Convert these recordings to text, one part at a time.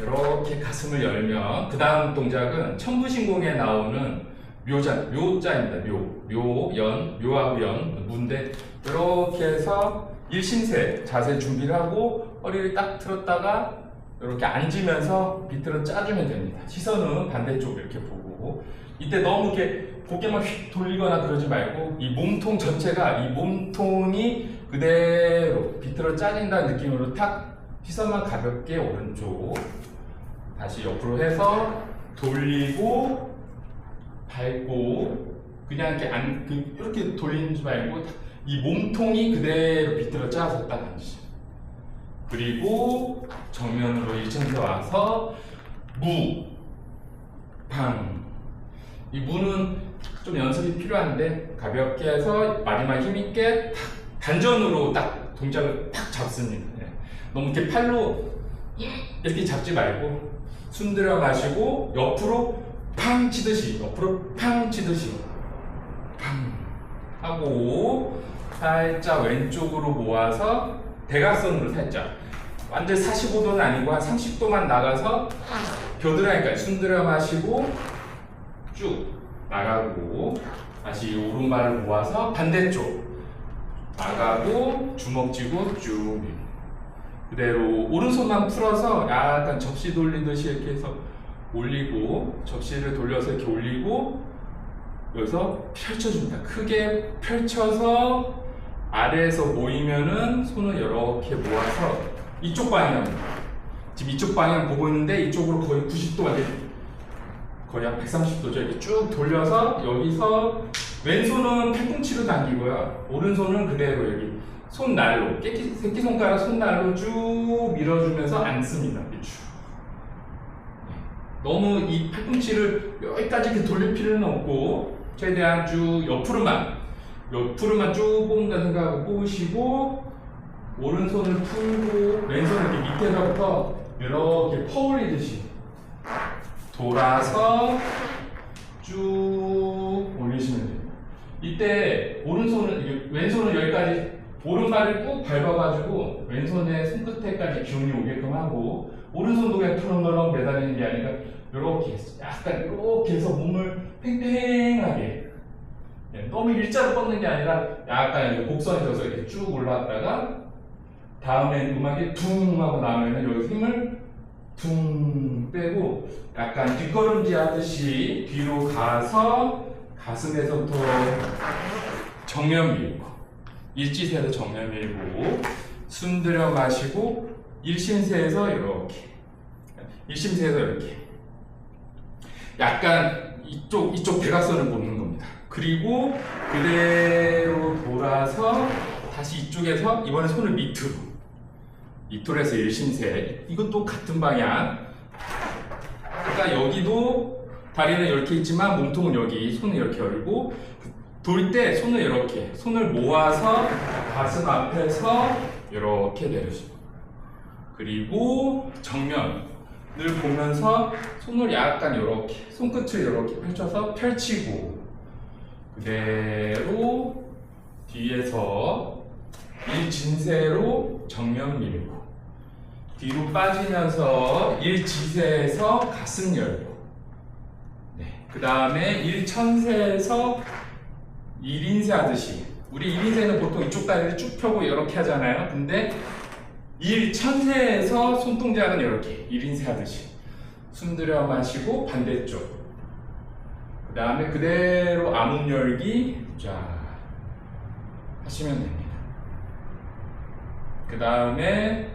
이렇게 가슴을 열면 그 다음 동작은 천부신공에 나오는 묘자, 묘자입니다. 묘, 묘, 연, 묘하고 연, 무인데 이렇게 해서 일신세 자세 준비를 하고 허리를 딱 틀었다가 이렇게 앉으면서 비틀어 짜주면 됩니다. 시선은 반대쪽 이렇게 보고 이때 너무 이렇게 고개만 휙 돌리거나 그러지 말고 이 몸통 전체가 이 몸통이 그대로 비틀어 짜진다는 느낌으로 탁 시선만 가볍게 오른쪽 다시 옆으로 해서 돌리고 밟고 그냥 이렇게 안 그, 이렇게 돌리지 말고 이 몸통이 그대로 비틀어 짜서 딱 앉으시죠. 그리고 정면으로 일천세 와서 무, 방. 이 무는 좀 연습이 필요한데 가볍게 해서 마지막 힘 있게 탁 단전으로 딱 동작을 탁 잡습니다. 예. 너무 이렇게 팔로 이렇게 잡지 말고 숨 들여 마시고 옆으로 팡 치듯이 옆으로 팡 치듯이 팡 하고 살짝 왼쪽으로 모아서 대각선으로 살짝 완전 45도는 아니고 한 30도만 나가서 겨드랑이까지 숨 들여 마시고 쭉 나가고 다시 오른발을 모아서 반대쪽 나가고 주먹 쥐고 쭉. 그대로 오른손만 풀어서 약간 접시 돌리듯이 이렇게 해서 올리고 접시를 돌려서 이렇게 올리고 여기서 펼쳐줍니다. 크게 펼쳐서 아래에서 모이면은 손을 이렇게 모아서 이쪽 방향 지금 이쪽 방향 보고 있는데 이쪽으로 거의 90도 완전 거의 한 130도죠. 이렇게 쭉 돌려서 여기서 왼손은 팔꿈치로 당기고요. 오른손은 그대로 여기 손날로 깨끼, 새끼손가락 손날로 쭉 밀어주면서 앉습니다. 네. 너무 이 팔꿈치를 여기까지 이렇게 돌릴 필요는 없고 최대한 쭉 옆으로만 옆으로만 쭉 뽑는다 생각하고 뽑으시고 오른손을 풀고 왼손을 이렇게 밑에서부터 이렇게 퍼올리듯이 돌아서 쭉 올리시면 됩니다. 이때 오른손을 오른발을 꾹 밟아가지고 왼손의 손끝에까지 기운이 오게끔 하고 오른손도 그냥 푸렁푸렁 매달리는 게 아니라 이렇게 약간 이렇게 해서 몸을 팽팽하게 네, 너무 일자로 뻗는 게 아니라 약간 곡선에 져서 이렇게 쭉 올라왔다가 다음엔 음악이 퉁 하고 나면은 여기 힘을 퉁 빼고 약간 뒷걸음질 하듯이 뒤로 가서 가슴에서부터 정면 밀고 일지세에서 정면 밀고 숨 들여 마시고 일심세에서 이렇게 일심세에서 이렇게. 약간 이쪽 이쪽 대각선을 보는 겁니다. 그리고 그대로 돌아서 다시 이쪽에서 이번에 손을 밑으로 밑으로 해서 일심세. 이것도 같은 방향. 그러니까 여기도 다리는 이렇게 있지만 몸통은 여기 손을 이렇게 열고 돌 때 손을 이렇게 손을 모아서 가슴 앞에서 이렇게 내려주고 그리고 정면을 보면서 손을 약간 이렇게 손끝을 이렇게 펼쳐서 펼치고 그대로 뒤에서 일진세로 정면 밀고 뒤로 빠지면서 일지세에서 가슴 열고 네. 그 다음에 일천세에서 일인세 하듯이. 우리 일인세는 보통 이쪽 다리를 쭉 펴고 이렇게 하잖아요. 근데 일천세에서 손동작은 이렇게 일인세 하듯이. 숨 들여 마시고 반대쪽. 그 다음에 그대로 암흑 열기 자 하시면 됩니다. 그 다음에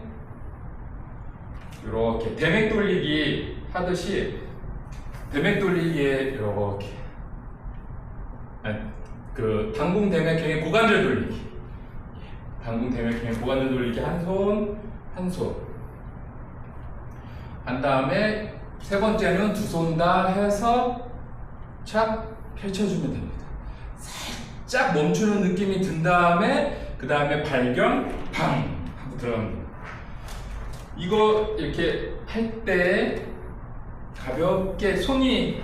이렇게 대맥 돌리기 하듯이 대맥 돌리기에 이렇게. 아니, 그 당궁 대맥형의 고관절 돌리기. 예, 당궁 대맥형의 고관절 돌리기. 한 손 한 손. 한 다음에 세 번째는 두 손 다 해서 착 펼쳐주면 됩니다. 살짝 멈추는 느낌이 든 다음에 그 다음에 발견 팡 하고 들어갑니다. 이거 이렇게 할 때 가볍게 손이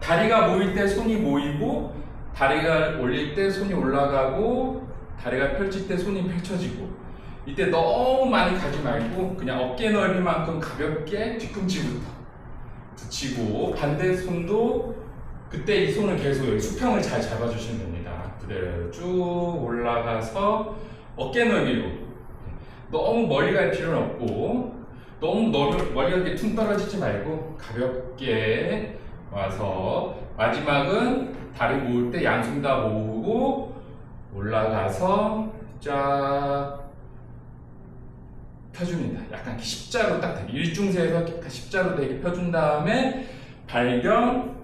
다리가 모일 때 손이 모이고 다리가 올릴 때 손이 올라가고 다리가 펼칠 때 손이 펼쳐지고 이때 너무 많이 가지 말고 그냥 어깨 넓이만큼 가볍게 뒤꿈치부터 붙이고 반대 손도 그때 이 손을 계속 수평을 잘 잡아주시면 됩니다. 그대로 쭉 올라가서 어깨 넓이로 너무 멀리 갈 필요는 없고 너무 멀리, 멀리 가게 퉁 떨어지지 말고 가볍게 와서 마지막은 다리 모을 때 양손 다 모으고 올라가서 쫙 펴줍니다. 약간 십자로 딱 되게 일중세에서 십자로 되게 펴준 다음에 발견